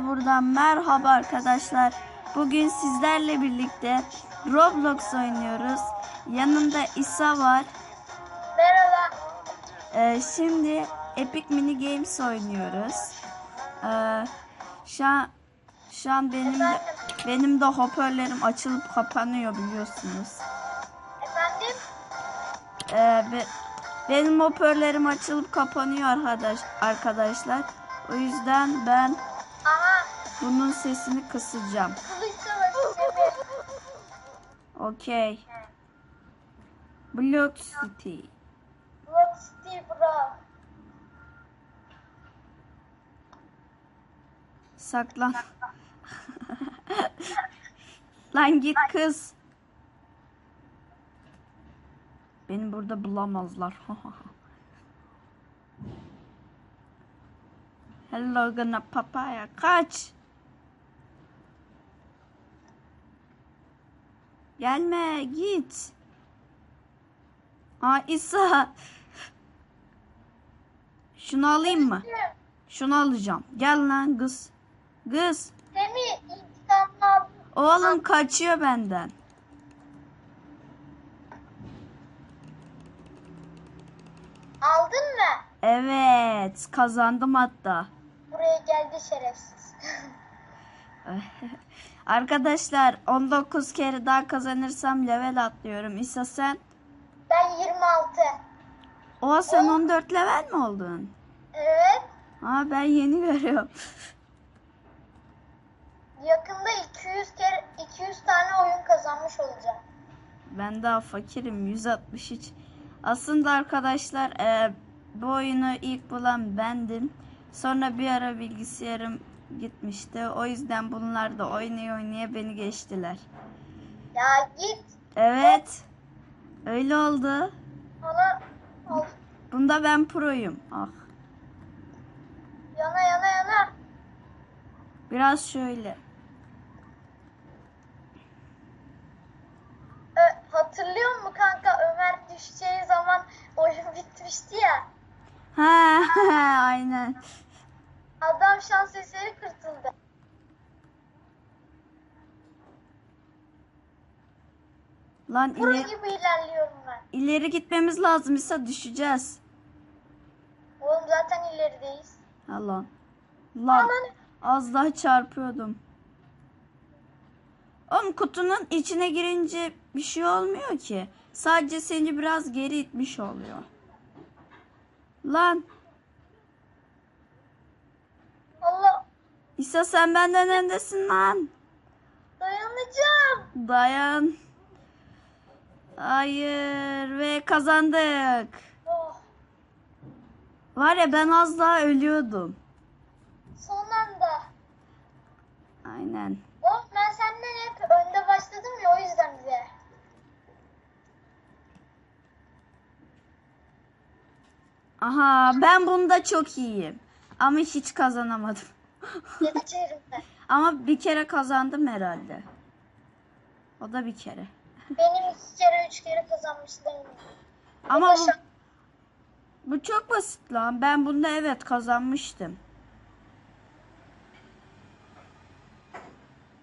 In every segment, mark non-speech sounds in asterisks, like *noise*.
Hepinize buradan merhaba arkadaşlar. Bugün sizlerle birlikte Roblox oynuyoruz. Yanımda İsa var. Merhaba. Ee, şimdi Epic Mini Games oynuyoruz. Ee, şu an, şu an benim de, benim de hoparlörüm açılıp kapanıyor biliyorsunuz. Efendim? Ee, be- benim hoparlörüm açılıp kapanıyor arkadaş arkadaşlar. O yüzden ben. Bunun sesini kısacağım. Okey. Block City. Block City bro. Saklan. Lan git kız. Beni burada bulamazlar. *laughs* Hello gonna papaya. Kaç. Gelme git. Aa İsa. Şunu alayım mı? Şunu alacağım. Gel lan kız. Kız. İntikamını aldım. Oğlum kaçıyor benden. Aldın mı? Evet. Kazandım hatta. Buraya geldi şerefsiz. *laughs* Arkadaşlar 19 kere daha kazanırsam level atlıyorum. İsa sen? ben 26. Oha sen 14 level mi oldun? Evet. Aa ben yeni görüyorum. Yakında 200 kere 200 tane oyun kazanmış olacağım. Ben daha fakirim 163. Aslında arkadaşlar e, bu oyunu ilk bulan bendim. Sonra bir ara bilgisayarım gitmişti. O yüzden bunlar da oynaya oynaya beni geçtiler. Ya git. Evet. Öyle oldu. Bana al. Bunda ben proyum. Ah. Yana yana yana. Biraz şöyle. Lan ileri, gibi ilerliyorum ben. ileri gitmemiz lazım. İsa düşeceğiz. Oğlum zaten ilerideyiz. Ha lan. Lan Aman. az daha çarpıyordum. Oğlum kutunun içine girince bir şey olmuyor ki. Sadece seni biraz geri itmiş oluyor. Lan Allah İsa sen benden öndesin lan. dayanacağım. Dayan. Hayır ve kazandık. Oh, Var ya ben az daha ölüyordum. son anda. Aynen. Oğlum ben senden hep önde başladım ya o yüzden bize. Aha ben bunda çok iyiyim. Ama hiç kazanamadım. *laughs* Geçerim ben. Ama bir kere kazandım herhalde. O da bir kere. Benim iki kere üç kere kazanmıştım. Ama bu, bu çok basit lan. Ben bunda evet kazanmıştım.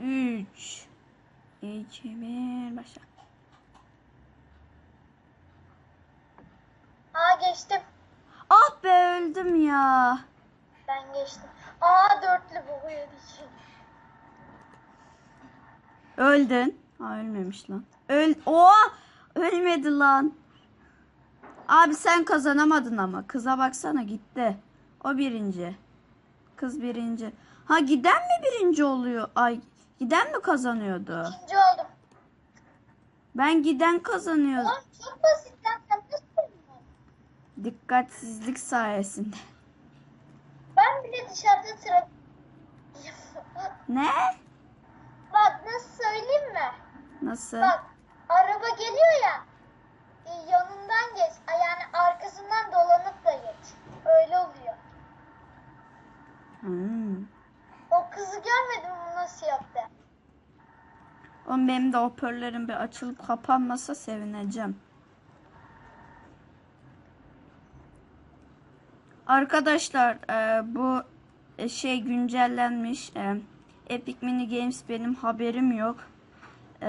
3 2 1 başla. Aa geçtim. Ah be öldüm ya. Ben geçtim. Aa dörtlü bu yedik. Öldün. Ha ölmemiş lan. Öl Oha! Ölmedi lan. Abi sen kazanamadın ama. Kıza baksana gitti. O birinci. Kız birinci. Ha giden mi birinci oluyor? Ay giden mi kazanıyordu? İkinci oldum. Ben giden kazanıyordum. Ulan çok basit lan sen nasıl? Dikkatsizlik sayesinde. Ben bile dışarıda trafik... Ne? Bak nasıl söyleyeyim mi? Nasıl? Bak araba geliyor ya. e, yanından geç. Yani arkasından dolanıp da geç. Öyle oluyor. Hmm. O kızı görmedin mi nasıl yaptı? Oğlum benim de hoparlörüm bir açılıp kapanmasa sevineceğim. Arkadaşlar e, bu e, şey güncellenmiş. E, Epic Mini Games benim haberim yok. E,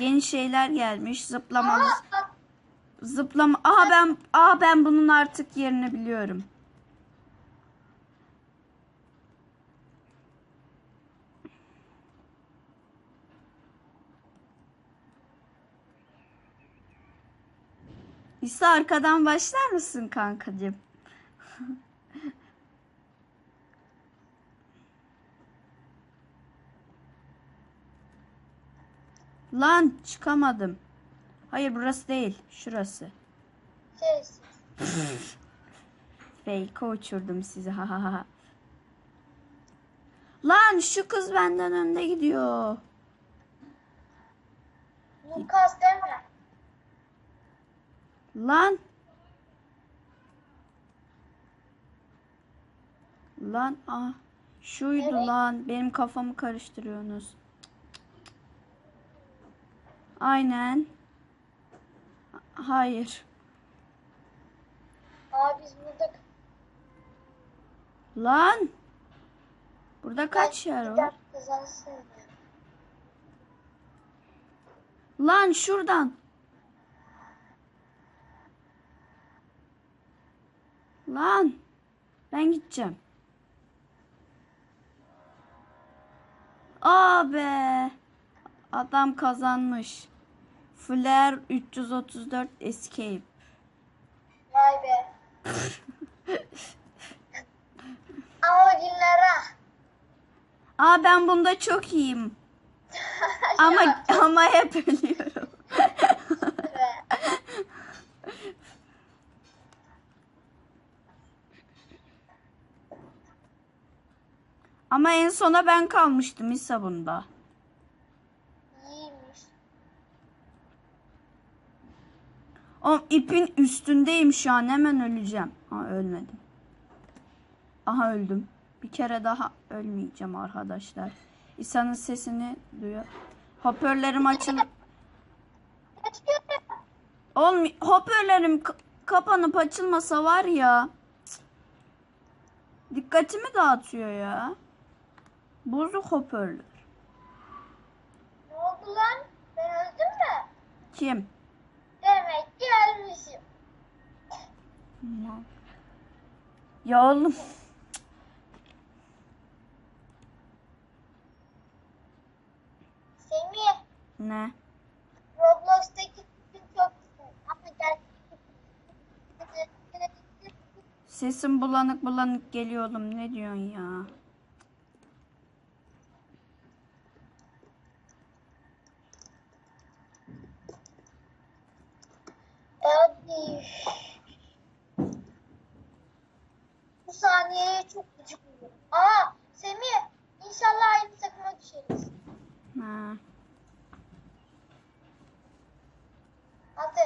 yeni şeyler gelmiş. Zıplamalı zıplama. Aha ben aha ben bunun artık yerini biliyorum. İsa arkadan başlar mısın kankacığım? Lan çıkamadım. Hayır burası değil. Şurası. şeysiz. *laughs* Fake uçurdum sizi. Ha ha ha. Lan şu kız benden önde gidiyor. Lucas deme. Lan. Lan ah. Şuydu Evet. lan. Benim kafamı karıştırıyorsunuz. Aynen. Hayır. Aa biz burada Lan. Burada kaç yer var? Lan şuradan. Lan. Ben gideceğim. Aa be. Adam kazanmış. Flare 334 Escape. Vay be. *laughs* Ama günlere. Aa ben bunda çok iyiyim. *laughs* Ama ama hep ölüyorum. *laughs* Ama en sona ben kalmıştım İsa bunda. O ipin üstündeyim şu an hemen öleceğim. Ha ölmedim. Aha öldüm. Bir kere daha ölmeyeceğim arkadaşlar. İsa'nın sesini duyuyor. Hoparlörlerim açılıp. Oğlum hoparlörüm kapanıp açılmasa var ya. cık, Dikkatimi dağıtıyor ya. Bozuk hoparlör. Ne oldu lan? Ben öldüm mü? Kim? Ölmüşüm. Ya oğlum. Semih, Ne? Roblox'taki gün çok güzel. Ama gel. Sesim bulanık bulanık geliyor oğlum. Ne diyorsun ya? Hadi. Bu saniyeye çok gıcık oluyorum. Aa, Semih, inşallah aynı takıma düşeriz. Ha. Altı,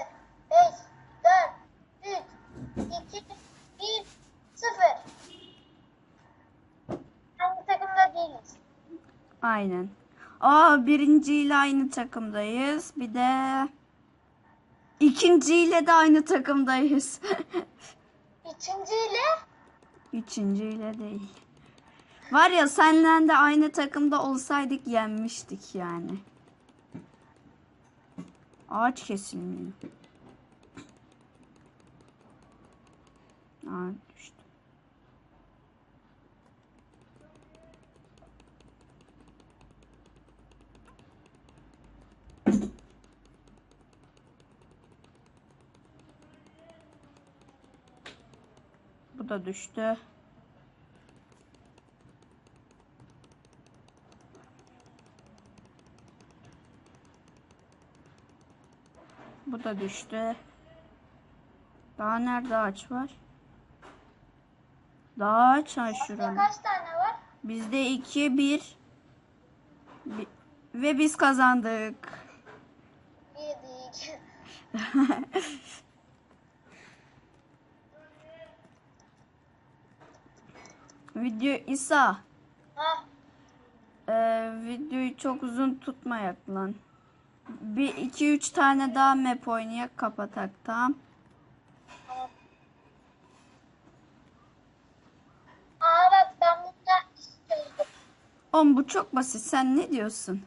beş, dört, üç, iki, bir, sıfır. Aynı takımda değiliz. Aynen. Aa birinciyle aynı takımdayız. Bir de ikinciyle de aynı takımdayız. *laughs* Üçüncüyle Üçüncüyle değil. Var ya senle de aynı takımda olsaydık yenmiştik yani. Ağaç kesilmiyor. Aa düştü. Bu da düştü. Bu da düştü. Daha nerede ağaç var? Daha ağaç var şurada. kaç tane var? Bizde 2 1 ve biz kazandık. İki. *laughs* Video İsa. Ha, Ee, videoyu çok uzun tutmayak lan. Bir iki üç tane daha map oynayak kapatak tamam. Aa bak ben burada Oğlum bu çok basit. Sen ne diyorsun?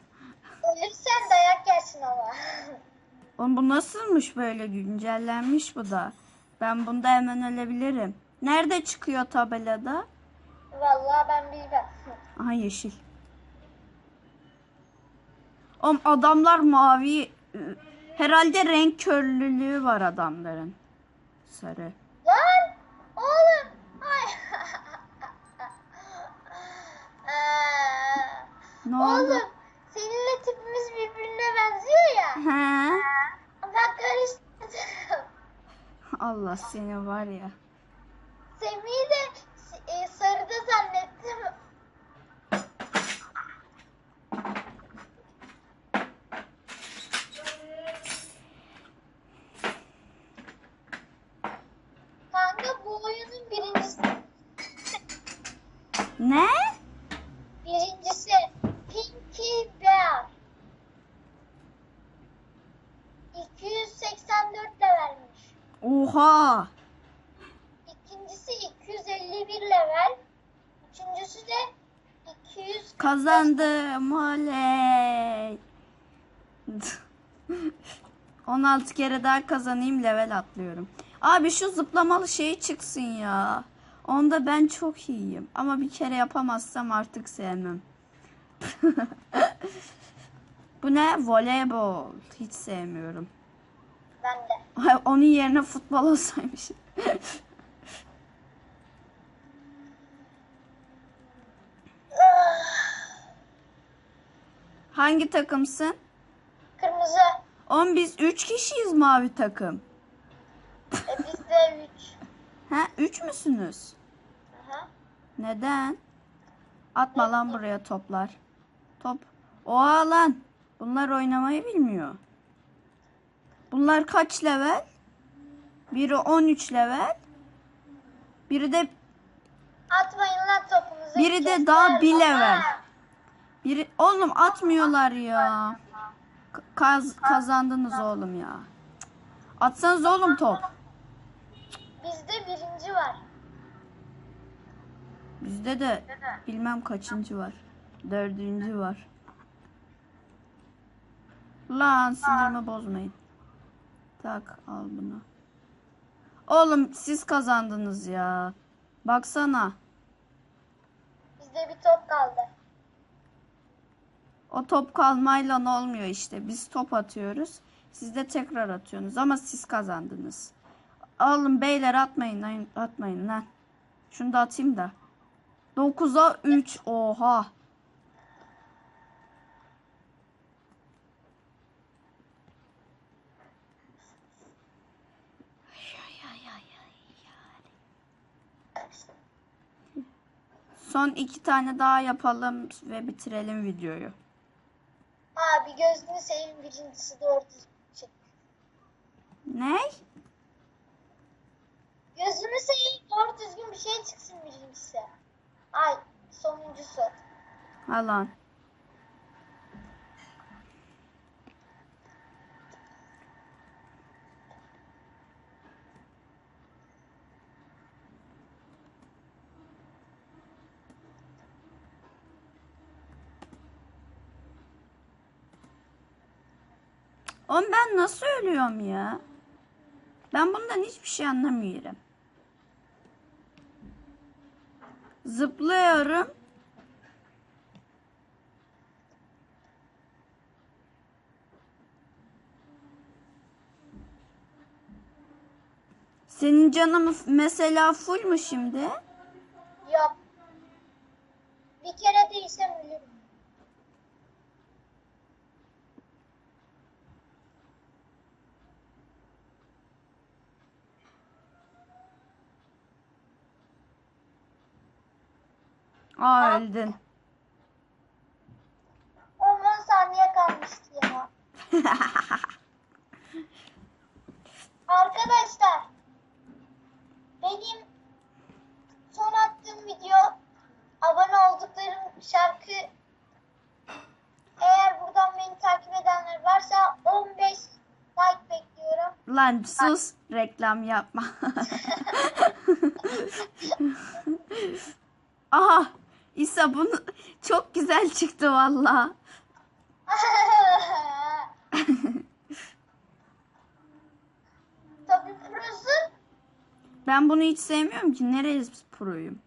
Ölürsen dayak yersin ama. *laughs* Oğlum bu nasılmış böyle güncellenmiş bu da. Ben bunda hemen ölebilirim. Nerede çıkıyor tabelada? Vallahi ben bilmem. Aha yeşil. Oğlum adamlar mavi. Herhalde renk körlülüğü var adamların. Sarı. Lan oğlum. Ay. Ne oldu? oğlum seninle tipimiz birbirine benziyor ya. He? Ben karıştırdım. Allah seni var ya. Semih'i de e, sarıda zannettim. Kanka bu oyunun birincisi. Ne? Birincisi Pinky Bear. 284 levelmiş. Oha. İkincisi 251 level. Üçüncüsü de 200 Kazandım. Oley. *laughs* 16 kere daha kazanayım level atlıyorum. Abi şu zıplamalı şey çıksın ya. Onda ben çok iyiyim. Ama bir kere yapamazsam artık sevmem. *laughs* Bu ne? Voleybol. Hiç sevmiyorum. Ben de. *laughs* Onun yerine futbol olsaymış. Hangi takımsın? Kırmızı. Oğlum biz 3 kişiyiz mavi takım. E biz de 3. *laughs* Ha 3 müsünüz? Aha. Neden? Atma lan buraya toplar. Top. Oha lan. Bunlar oynamayı bilmiyor. Bunlar kaç level? Biri 13 level. Biri de Atmayın lan topunuzu. Biri de daha bir level. Biri oğlum atmıyorlar ya. Kaz, kazandınız oğlum ya. Cık. Atsanız oğlum top. Bizde birinci var. Bizde de bilmem kaçıncı var. Dördüncü var. Lan sinirimi bozmayın. Tak al bunu. Oğlum siz kazandınız ya. Baksana. Bizde bir top kaldı. O top kalmayla ne olmuyor işte. Biz top atıyoruz. Siz de tekrar atıyorsunuz ama siz kazandınız. Alın beyler atmayın. Atmayın lan. Şunu da atayım da. 9'a 3. Oha. Son iki tane daha yapalım ve bitirelim videoyu. Gözünü seveyim birincisi doğru çek. Ne? Gözünü seveyim doğru düzgün bir şey çıksın birincisi. Ay sonuncusu. Alan. Oğlum ben nasıl ölüyorum ya? Ben bundan hiçbir şey anlamıyorum. Zıplıyorum. Senin canın mesela full mu şimdi? Yok. Bir kere değsem ölürüm. Aa öldün. 10 saniye kalmıştı ya. *laughs* Arkadaşlar benim son attığım video abone olduklarım şarkı eğer buradan beni takip edenler varsa 15 like bekliyorum. Lan sus reklam yapma. *laughs* *laughs* Aha İsa bunu çok güzel çıktı valla. *laughs* Tabii prosun. Ben bunu hiç sevmiyorum ki. Nereye proyum?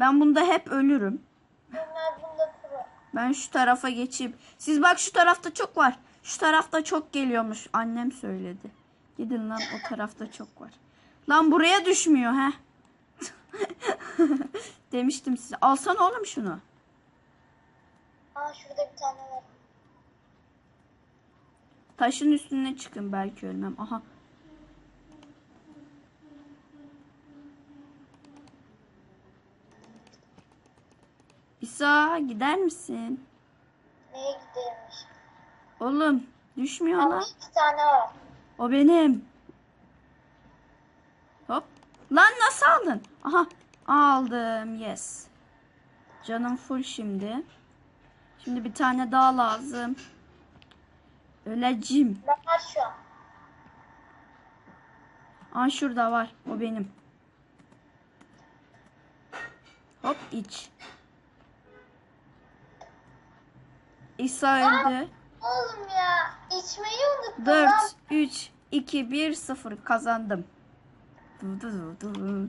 Ben bunda hep ölürüm. Bunlar bunda pro. Ben şu tarafa geçeyim. Siz bak şu tarafta çok var. Şu tarafta çok geliyormuş. Annem söyledi. Gidin lan o tarafta çok var. Lan buraya düşmüyor he. *laughs* Demiştim size. Alsana oğlum şunu. Aa şurada bir tane var. Taşın üstüne çıkın belki ölmem. Aha. İsa gider misin? Neye gidermiş? Oğlum düşmüyor lan. iki tane var. O benim. Lan nasıl aldın? Aha. Aldım. Yes. Canım full şimdi. Şimdi bir tane daha lazım. Öleceğim. Ben şu an. Aa şurada var. O benim. Hop iç. İsa öldü. Oğlum ya içmeyi unuttum 4, lan. 3, 2, 1, 0 kazandım. Du, du, du, du.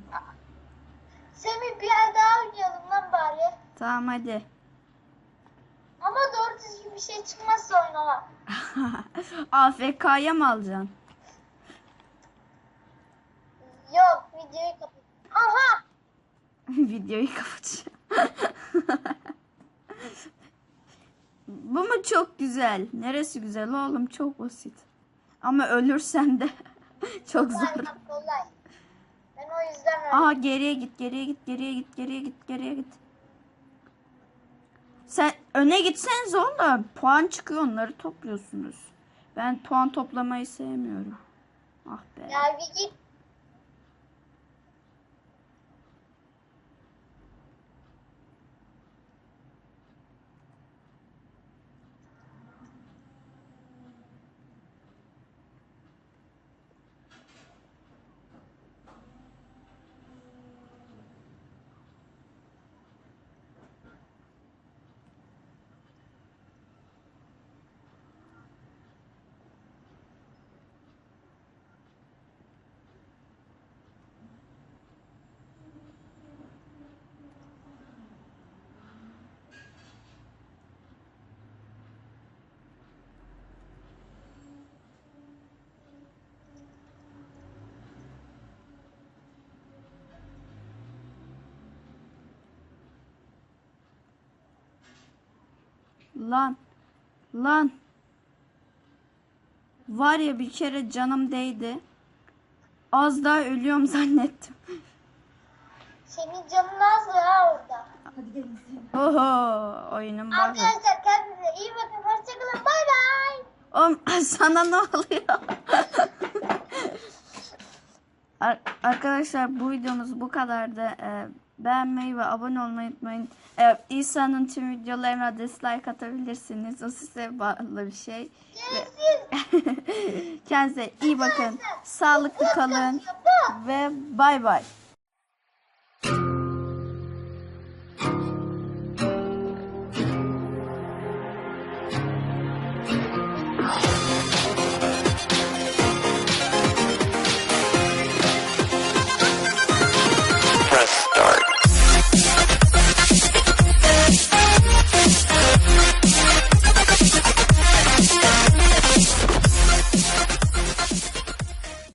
Semih bir el daha oynayalım lan bari. Tamam hadi. Ama doğru düzgün bir şey çıkmazsa oynamam. *laughs* AFK'ya mı alacaksın? Yok videoyu kapat. Aha! *laughs* Videoyu kapatacağım. *laughs* Bu mu çok güzel? Neresi güzel oğlum? Çok basit. Ama ölürsen de çok zor. Kolay lan, kolay. O yüzden öyle. Aha geriye git, geriye git, geriye git, geriye git, geriye git. Sen öne gitseniz oğlum. Puan çıkıyor onları topluyorsunuz. Ben puan toplamayı sevmiyorum. Ah be. Ya bir git. Lan. Lan. Var ya bir kere canım değdi. Az daha ölüyorum *laughs* zannettim. Senin canın az ya orada. Oho oyunun. Arkadaşlar kendinize iyi bakın. Hoşçakalın. Bay bay. Oğlum *laughs* sana ne oluyor? Ar- Arkadaşlar bu videomuz bu kadardı. Ee, beğenmeyi ve abone olmayı unutmayın. Ee, İsa'nın tüm videolarına dislike atabilirsiniz. O size bağlı bir şey. Ve-. *laughs* Kendinize iyi bakın. Sağlıklı kalın. Ve bay bay.